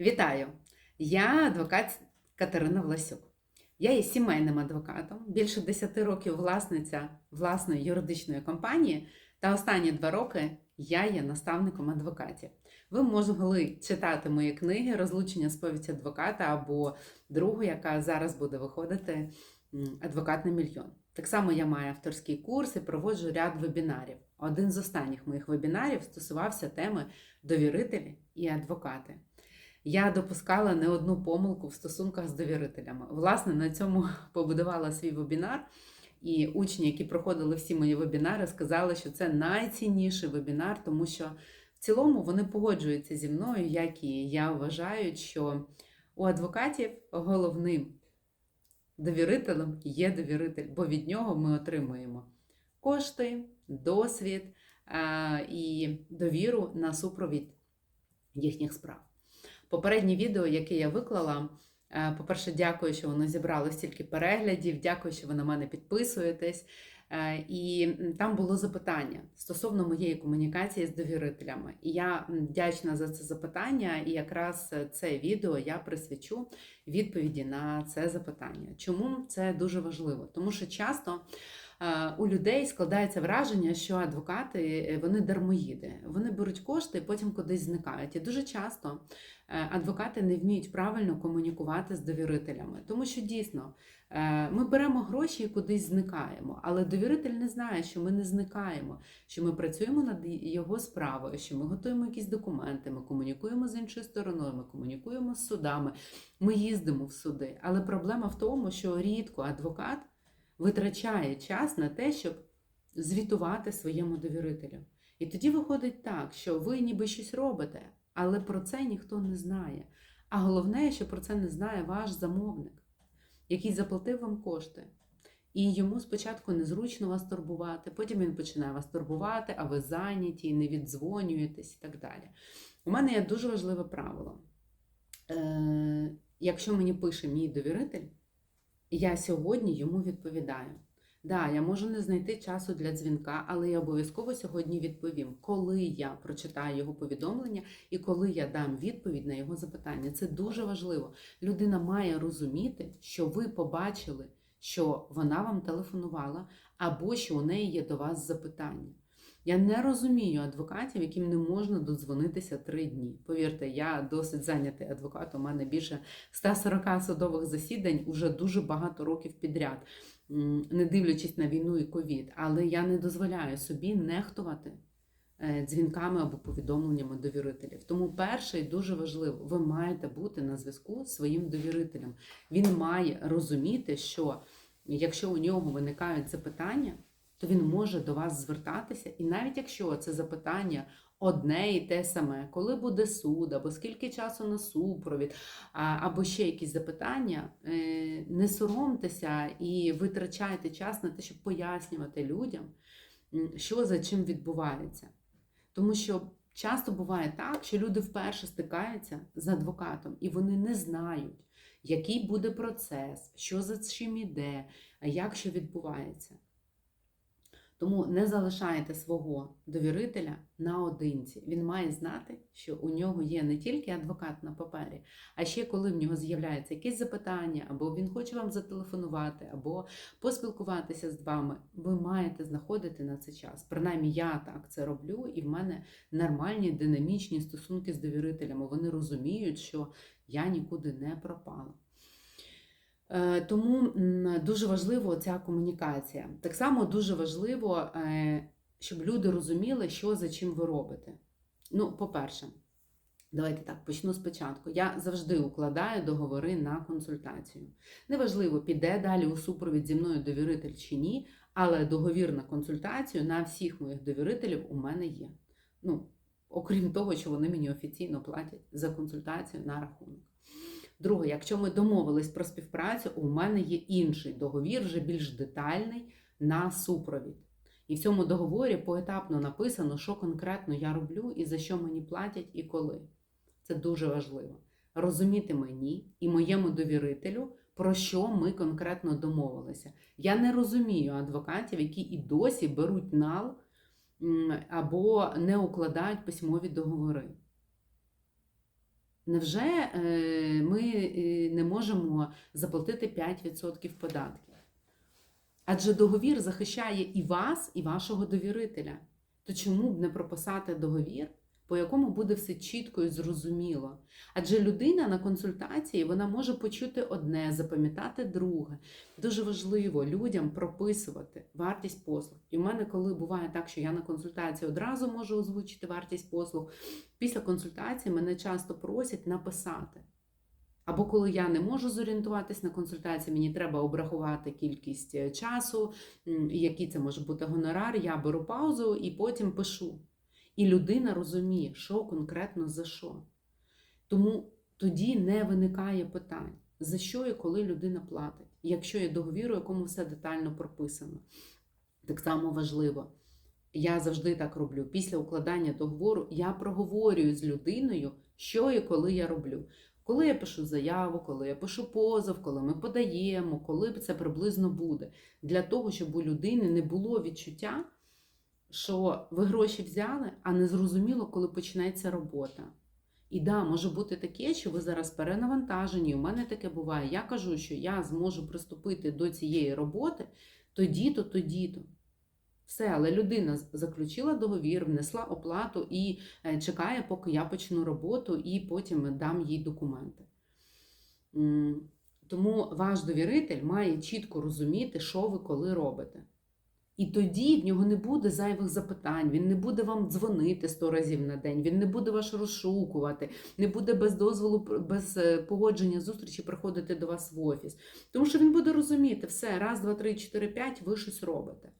Вітаю! Я адвокат Катерина Власюк. Я є сімейним адвокатом, більше 10 років власниця власної юридичної компанії, та останні два роки я є наставником адвокатів. Ви могли читати мої книги Розлучення сповідь адвоката або другу, яка зараз буде виходити Адвокат на мільйон. Так само я маю авторський курс і проводжу ряд вебінарів. Один з останніх моїх вебінарів стосувався теми довірителі і адвокати. Я допускала не одну помилку в стосунках з довірителями. Власне, на цьому побудувала свій вебінар. І учні, які проходили всі мої вебінари, сказали, що це найцінніший вебінар, тому що в цілому вони погоджуються зі мною, як і я вважаю, що у адвокатів головним довірителем є довіритель, бо від нього ми отримуємо кошти, досвід і довіру на супровід їхніх справ. Попереднє відео, яке я виклала, е, по-перше, дякую, що воно зібрало стільки переглядів. Дякую, що ви на мене підписуєтесь. Е, І там було запитання стосовно моєї комунікації з довірителями. І я вдячна за це запитання, і якраз е, це відео я присвячу відповіді на це запитання. Чому це дуже важливо? Тому що часто у людей складається враження, що адвокати вони дармоїди. Вони беруть кошти і потім кудись зникають. І дуже часто адвокати не вміють правильно комунікувати з довірителями, тому що дійсно е, ми беремо гроші і кудись зникаємо, але довіритель не знає, що ми не зникаємо, що ми працюємо над його справою, що ми готуємо якісь документи, ми комунікуємо з іншою стороною, ми комунікуємо з судами, ми їздимо в суди. Але проблема в тому, що рідко адвокат витрачає час на те, щоб звітувати своєму довірителю. І тоді виходить так, що ви ніби щось робите, але про це ніхто не знає. А головне, що про це не знає ваш замовник, який заплатив вам кошти. І йому спочатку незручно вас турбувати, потім він починає вас турбувати, а ви зайняті, не віддзвонюєтесь і так далі. У мене є дуже важливе правило. Е, якщо мені пише мій довіритель, я сьогодні йому відповідаю. Да, я можу не знайти часу для дзвінка, але я обов'язково сьогодні відповім, коли я прочитаю його повідомлення і коли я дам відповідь на його запитання. Це дуже важливо. Людина має розуміти, що ви побачили, що вона вам телефонувала, або що у неї є до вас запитання. Я не розумію адвокатів, яким не можна додзвонитися три дні. Повірте, я досить зайнятий адвокат. У мене більше 140 судових засідань уже дуже багато років підряд, не дивлячись на війну і ковід. Але я не дозволяю собі нехтувати е, дзвінками або повідомленнями довірителів. Тому перше і дуже важливо, ви маєте бути на зв'язку з своїм довірителем. Він має розуміти, що якщо у нього виникають запитання то він може до вас звертатися, і навіть якщо це запитання одне і те саме, коли буде суд, або скільки часу на супровід, або ще якісь запитання, е, не соромтеся і витрачайте час на те, щоб пояснювати людям, що за чим відбувається. Тому що часто буває так, що люди вперше стикаються з адвокатом, і вони не знають, який буде процес, що за чим іде, як що відбувається. Тому не залишайте свого довірителя наодинці. Він має знати, що у нього є не тільки адвокат на папері, а ще коли в нього з'являється якесь запитання, або він хоче вам зателефонувати, або поспілкуватися з вами. Ви маєте знаходити на це час. Принаймні, я так це роблю, і в мене нормальні динамічні стосунки з довірителями. Вони розуміють, що я нікуди не пропала. Е, Тому дуже важливо ця комунікація. Так само дуже важливо, е, щоб люди розуміли, що за чим ви робите. Ну, по-перше, давайте так почну спочатку. Я завжди укладаю договори на консультацію. Неважливо, піде далі у супровід зі мною довіритель чи ні, але договір на консультацію на всіх моїх довірителів у мене є. Ну, окрім того, що вони мені офіційно платять за консультацію на рахунок. Друге, якщо ми домовились про співпрацю, у мене є інший договір, вже більш детальний на супровід. І в цьому договорі поетапно написано, що конкретно я роблю і за що мені платять і коли. Це дуже важливо. Розуміти мені і моєму довірителю, про що ми конкретно домовилися. Я не розумію адвокатів, які і досі беруть нал або не укладають письмові договори. Невже е, ми е, не можемо заплатити 5% податків? Адже договір захищає і вас, і вашого довірителя. То чому б не прописати договір, по якому буде все чітко і зрозуміло? Адже людина на консультації вона може почути одне, запам'ятати друге. Дуже важливо людям прописувати вартість послуг. І в мене, коли буває так, що я на консультації одразу можу озвучити вартість послуг, після консультації мене часто просять написати. Або коли я не можу зорієнтуватись на консультації, мені треба обрахувати кількість е, часу, який це може бути гонорар, я беру паузу і потім пишу. І людина розуміє, що конкретно за що. Тому тоді не виникає питань, за що і коли людина платить, якщо є договір, у якому все детально прописано. Так само важливо. Я завжди так роблю. Після укладання договору я проговорюю з людиною, що і коли я роблю. Коли я пишу заяву, коли я пишу позов, коли ми подаємо, коли це приблизно буде. Для того, щоб у людини не було відчуття, що ви гроші взяли, а не зрозуміло, коли почнеться робота. І да, може бути таке, що ви зараз перенавантажені. У мене таке буває. Я кажу, що я зможу приступити до цієї роботи тоді-то, тоді-то. Все, але людина заключила договір, внесла оплату і е, чекає, поки я почну роботу, і потім дам їй документи. Тому ваш довіритель має чітко розуміти, що ви коли робите. І тоді в нього не буде зайвих запитань, він не буде вам дзвонити 100 разів на день, він не буде вас розшукувати, не буде без дозволу, без е, погодження зустрічі приходити до вас в офіс. Тому що він буде розуміти, все, раз, два, три, чотири, п'ять, ви щось робите.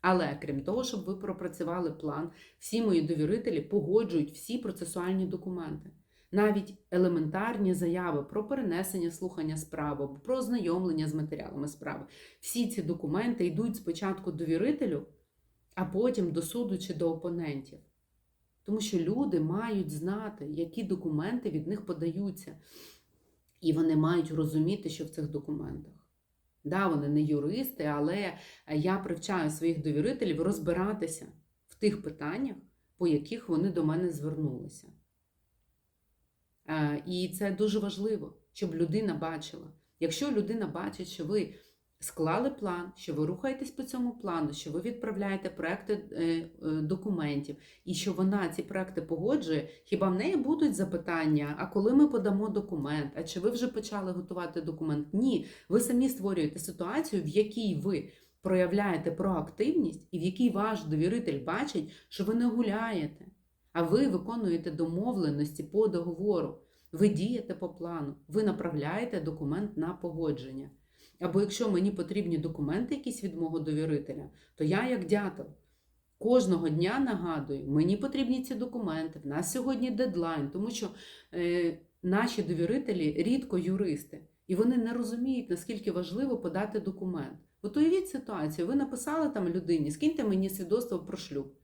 Але крім того, щоб ви пропрацювали план, всі мої довірителі погоджують всі процесуальні документи. Навіть елементарні заяви про перенесення слухання справи, про ознайомлення з матеріалами справи. Всі ці документи йдуть спочатку довірителю, а потім до суду чи до опонентів. Тому що люди мають знати, які документи від них подаються. І вони мають розуміти, що в цих документах. Да, вони не юристи, але я привчаю своїх довірителів розбиратися в тих питаннях, по яких вони до мене звернулися. Е, І це дуже важливо, щоб людина бачила. Якщо людина бачить, що ви склали план, що ви рухаєтесь по цьому плану, що ви відправляєте проекти е, е, документів, і що вона ці проекти погоджує, хіба в неї будуть запитання, а коли ми подамо документ, а чи ви вже почали готувати документ? Ні, ви самі створюєте ситуацію, в якій ви проявляєте проактивність, і в якій ваш довіритель бачить, що ви не гуляєте, а ви виконуєте домовленості по договору. Ви дієте по плану, ви направляєте документ на погодження. Або якщо мені потрібні документи якісь від мого довірителя, то я, як дятел, кожного дня нагадую, мені потрібні ці документи. В нас сьогодні дедлайн, тому що е, наші довірителі рідко юристи, і вони не розуміють, наскільки важливо подати документ. От уявіть ситуацію, ви написали там людині, скиньте мені свідоцтво про шлюб,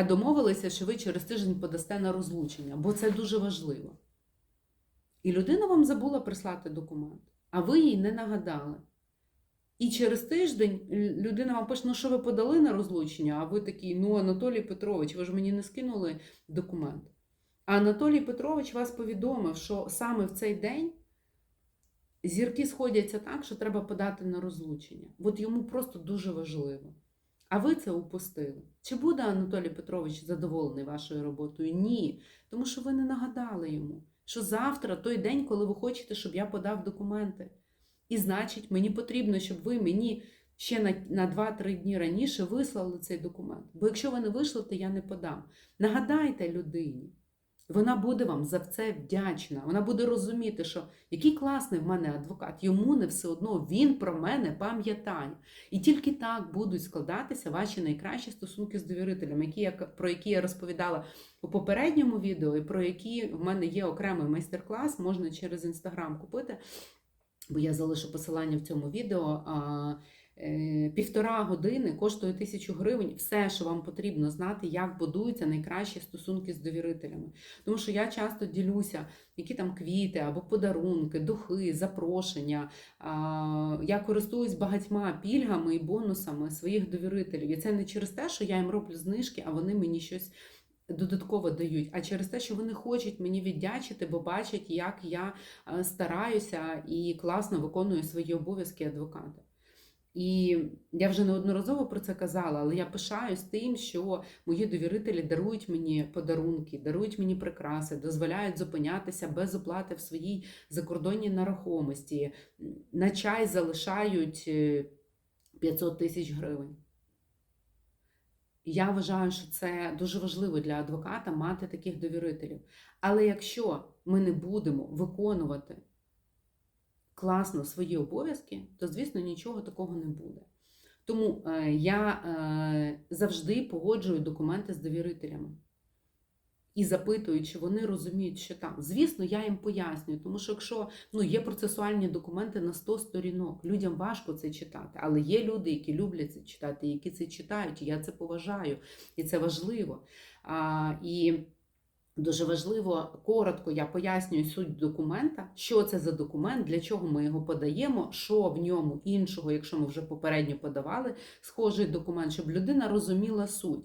а домовилися, що ви через тиждень подасте на розлучення, бо це дуже важливо. І людина вам забула прислати документ, а ви їй не нагадали. І через тиждень людина вам пише, ну що ви подали на розлучення, а ви такий, ну Анатолій Петрович, ви ж мені не скинули документ. А Анатолій Петрович вас повідомив, що саме в цей день зірки сходяться так, що треба подати на розлучення. От йому просто дуже важливо. А ви це упустили. Чи буде Анатолій Петрович задоволений вашою роботою? Ні. Тому що ви не нагадали йому, що завтра той день, коли ви хочете, щоб я подав документи. І значить, мені потрібно, щоб ви мені ще на, на 2-3 дні раніше вислали цей документ. Бо якщо ви не вишлете, я не подам. Нагадайте людині. Вона буде вам за це вдячна. Вона буде розуміти, що який класний в мене адвокат, йому не все одно, він про мене пам'ятає. І тільки так будуть складатися ваші найкращі стосунки з довірителем, які я, про які я розповідала у попередньому відео, і про які в мене є окремий майстер-клас, можна через інстаграм купити, бо я залишу посилання в цьому відео. Е, Півтора години коштує тисячу гривень. Все, що вам потрібно знати, як будуються найкращі стосунки з довірителями. Тому що я часто ділюся, які там квіти або подарунки, духи, запрошення. Я користуюсь багатьма пільгами і бонусами своїх довірителів. І це не через те, що я їм роблю знижки, а вони мені щось додатково дають, а через те, що вони хочуть мені віддячити, бо бачать, як я е, стараюся і класно виконую свої обов'язки адвоката. І я вже неодноразово про це казала, але я пишаюсь тим, що мої довірителі дарують мені подарунки, дарують мені прикраси, дозволяють зупинятися без оплати в своїй закордонній нерухомості, на чай залишають е, 500 тисяч гривень. Я вважаю, що це дуже важливо для адвоката мати таких довірителів. Але якщо ми не будемо виконувати класно свої обов'язки, то, звісно, нічого такого не буде. Тому е, я е, завжди погоджую документи з довірителями і запитую, чи вони розуміють, що там. Звісно, я їм пояснюю, тому що якщо ну, є процесуальні документи на 100 сторінок, людям важко це читати, але є люди, які люблять це читати, які це читають, і я це поважаю, і це важливо. А, і Дуже важливо, коротко я пояснюю суть документа, що це за документ, для чого ми його подаємо, що в ньому іншого, якщо ми вже попередньо подавали схожий документ, щоб людина розуміла суть.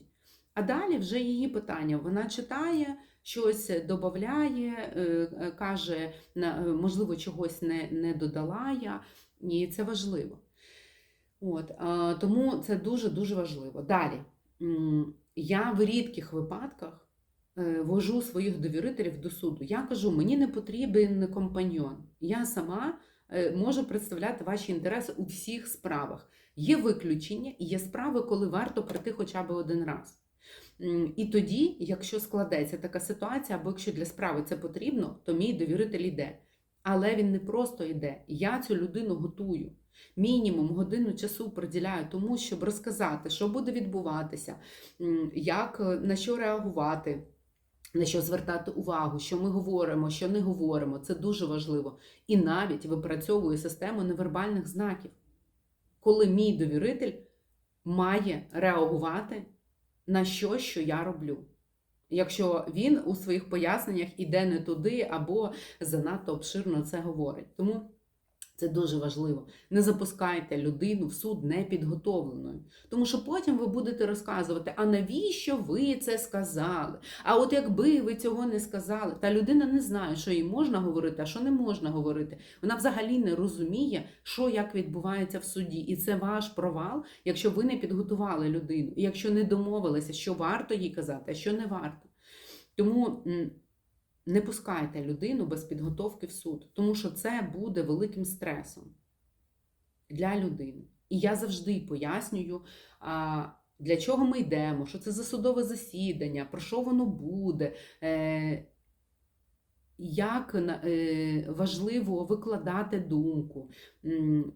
А далі вже її питання. Вона читає, щось додає, е, каже, можливо, чогось не не додала я, і це важливо. От, Тому це дуже-дуже важливо. Далі, я в рідких випадках. Е, вожу своїх довірителів до суду. Я кажу, мені не потрібен компаньйон. Я сама е, можу представляти ваші інтереси у всіх справах. Є виключення і є справи, коли варто прийти хоча б один раз. І тоді, якщо складеться така ситуація, або якщо для справи це потрібно, то мій довіритель йде. Але він не просто йде. Я цю людину готую. Мінімум годину часу приділяю тому, щоб розказати, що буде відбуватися, як на що реагувати на що звертати увагу, що ми говоримо, що не говоримо. Це дуже важливо. І навіть випрацьовую систему невербальних знаків, коли мій довіритель має реагувати на що, що я роблю. Якщо він у своїх поясненнях іде не туди або занадто обширно це говорить. Тому це дуже важливо. Не запускайте людину в суд непідготовленою. Тому що потім ви будете розказувати, а навіщо ви це сказали? А от якби ви цього не сказали, та людина не знає, що їй можна говорити, а що не можна говорити. Вона взагалі не розуміє, що як відбувається в суді. І це ваш провал, якщо ви не підготували людину, і якщо не домовилися, що варто їй казати, а що не варто. Тому. Не пускайте людину без підготовки в суд, тому що це буде великим стресом для людини. І я завжди пояснюю, для чого ми йдемо, що це за судове засідання, про що воно буде, е, як е, важливо викладати думку,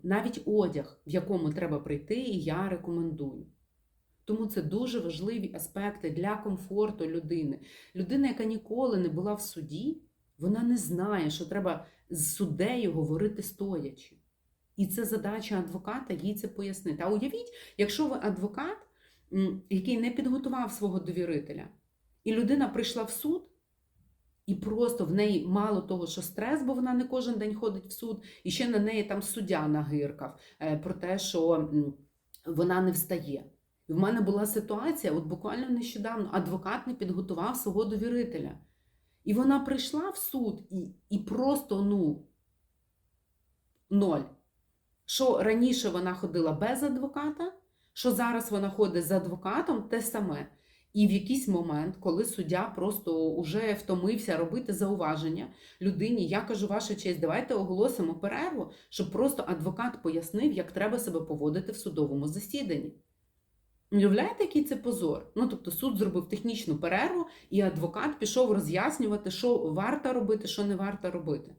навіть одяг, в якому треба прийти, я рекомендую. Тому це дуже важливі аспекти для комфорту людини. Людина, яка ніколи не була в суді, вона не знає, що треба з суддею говорити стоячи. І це задача адвоката їй це пояснити. А уявіть, якщо ви адвокат, який не підготував свого довірителя, і людина прийшла в суд, і просто в неї мало того, що стрес, бо вона не кожен день ходить в суд, і ще на неї там суддя нагиркав е, про те, що вона не встає. І в мене була ситуація, от буквально нещодавно адвокат не підготував свого довірителя. І вона прийшла в суд і і просто ну, ноль. Що раніше вона ходила без адвоката, що зараз вона ходить з адвокатом, те саме. І в якийсь момент, коли суддя просто вже втомився робити зауваження людині, я кажу, ваша честь, давайте оголосимо перерву, щоб просто адвокат пояснив, як треба себе поводити в судовому засіданні. Уявляєте, який це позор? Ну, тобто суд зробив технічну перерву, і адвокат пішов роз'яснювати, що варто робити, що не варто робити.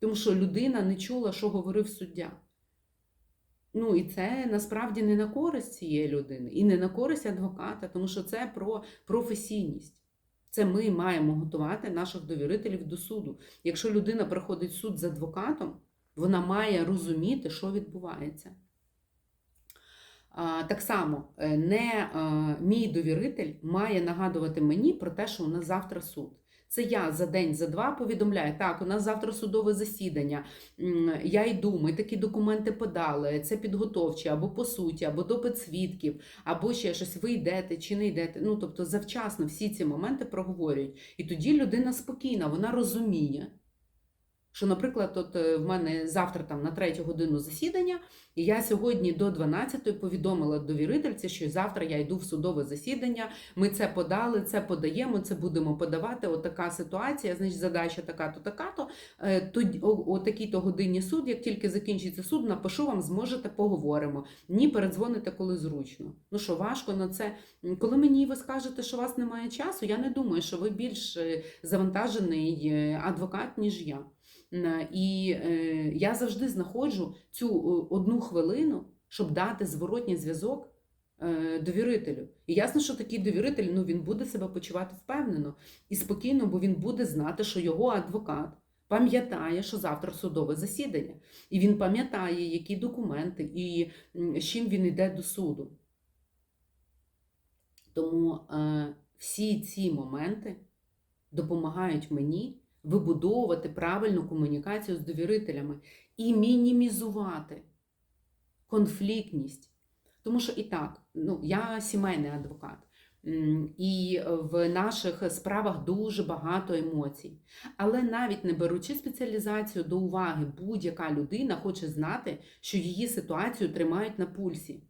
Тому що людина не чула, що говорив суддя. Ну, і це насправді не на користь цієї людини, і не на користь адвоката, тому що це про професійність. Це ми маємо готувати наших довірителів до суду. Якщо людина приходить в суд з адвокатом, вона має розуміти, що відбувається. Так само, е, не мій довіритель має нагадувати мені про те, що у нас завтра суд. Це я за день, за два повідомляю, так, у нас завтра судове засідання, я йду, ми такі документи подали, це підготовчі, або по суті, або допит свідків, або ще щось, ви йдете чи не йдете. Ну, тобто завчасно всі ці моменти проговорюють. І тоді людина спокійна, вона розуміє, що, наприклад, от е, в мене завтра там на третю годину засідання, і я сьогодні до 12 повідомила довірительці, що завтра я йду в судове засідання. Ми це подали, це подаємо, це будемо подавати. От така ситуація, значить, задача така-то, така-то. Е, Тоді о, такій-то годині суд. Як тільки закінчиться суд, напишу вам, зможете поговоримо. Ні, передзвоните, коли зручно. Ну що, важко на це. Коли мені ви скажете, що у вас немає часу, я не думаю, що ви більш е, завантажений адвокат, ніж я. Н- І е, я завжди знаходжу цю е, одну хвилину, щоб дати зворотній зв'язок е, довірителю. І ясно, що такий довіритель ну, він буде себе почувати впевнено і спокійно, бо він буде знати, що його адвокат пам'ятає, що завтра судове засідання. І він пам'ятає, які документи і з чим він йде до суду. Тому е, всі ці моменти допомагають мені вибудовувати правильну комунікацію з довірителями і мінімізувати конфліктність. Тому що і так, ну, я сімейний адвокат, і в наших справах дуже багато емоцій. Але навіть не беручи спеціалізацію до уваги, будь-яка людина хоче знати, що її ситуацію тримають на пульсі.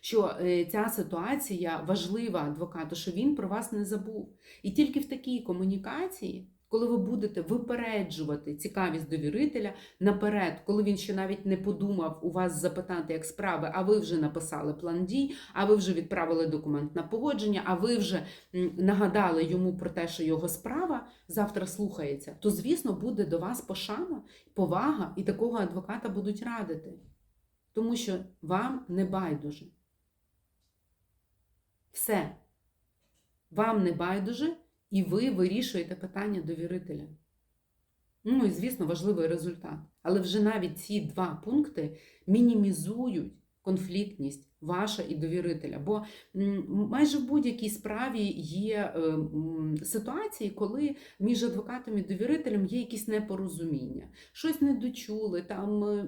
Що е, ця ситуація важлива адвокату, що він про вас не забув. І тільки в такій комунікації, коли ви будете випереджувати цікавість довірителя наперед, коли він ще навіть не подумав у вас запитати як справи, а ви вже написали план дій, а ви вже відправили документ на погодження, а ви вже нагадали йому про те, що його справа завтра слухається, то звісно буде до вас пошана, повага, і такого адвоката будуть радити. Тому що вам не байдуже. Все. Вам не байдуже, і ви вирішуєте питання довірителя. Ну і, звісно, важливий результат. Але вже навіть ці два пункти мінімізують конфліктність ваша і довірителя. Бо майже в будь-якій справі є е, ситуації, коли між адвокатом і довірителем є якісь непорозуміння, щось не дочули, там е,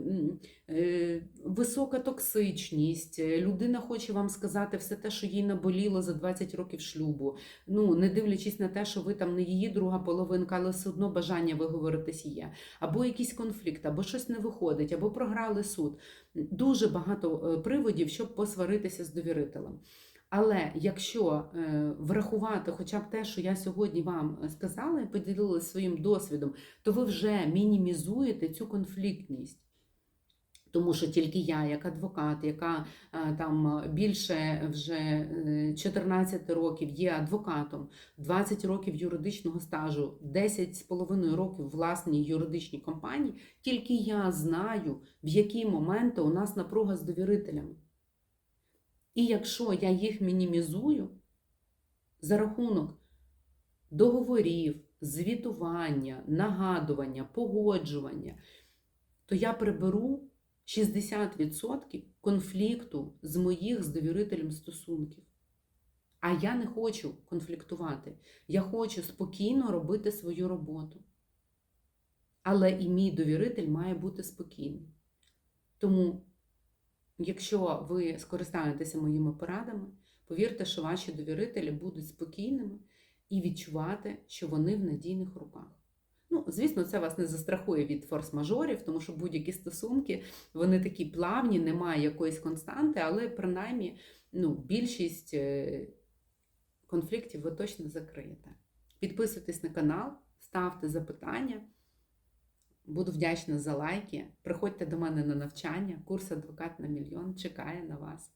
е, висока токсичність, людина хоче вам сказати все те, що їй наболіло за 20 років шлюбу. Ну, не дивлячись на те, що ви там не її друга половинка, але все одно бажання виговоритись є. Або якийсь конфлікт, або щось не виходить, або програли суд. Дуже багато приводів, щоб посваритися з довірителем. Але якщо е, врахувати хоча б те, що я сьогодні вам сказала і поділилася своїм досвідом, то ви вже мінімізуєте цю конфліктність. Тому що тільки я, як адвокат, яка е, там більше вже е, 14 років є адвокатом, 20 років юридичного стажу, 10 з половиною років власній юридичній компанії, тільки я знаю, в які моменти у нас напруга з довірителями. І якщо я їх мінімізую за рахунок договорів, звітування, нагадування, погоджування, то я приберу 60% конфлікту з моїх з довірителем стосунків. А я не хочу конфліктувати. Я хочу спокійно робити свою роботу. Але і мій довіритель має бути спокійним. Тому, якщо ви скористаєтеся моїми порадами, повірте, що ваші довірителі будуть спокійними і відчувати, що вони в надійних руках. Ну, звісно, це вас не застрахує від форс-мажорів, тому що будь-які стосунки, вони такі плавні, немає якоїсь константи, але принаймні ну, більшість е, конфліктів ви точно закриєте. Підписуйтесь на канал, ставте запитання. Буду вдячна за лайки. Приходьте до мене на навчання. Курс адвокат на мільйон чекає на вас.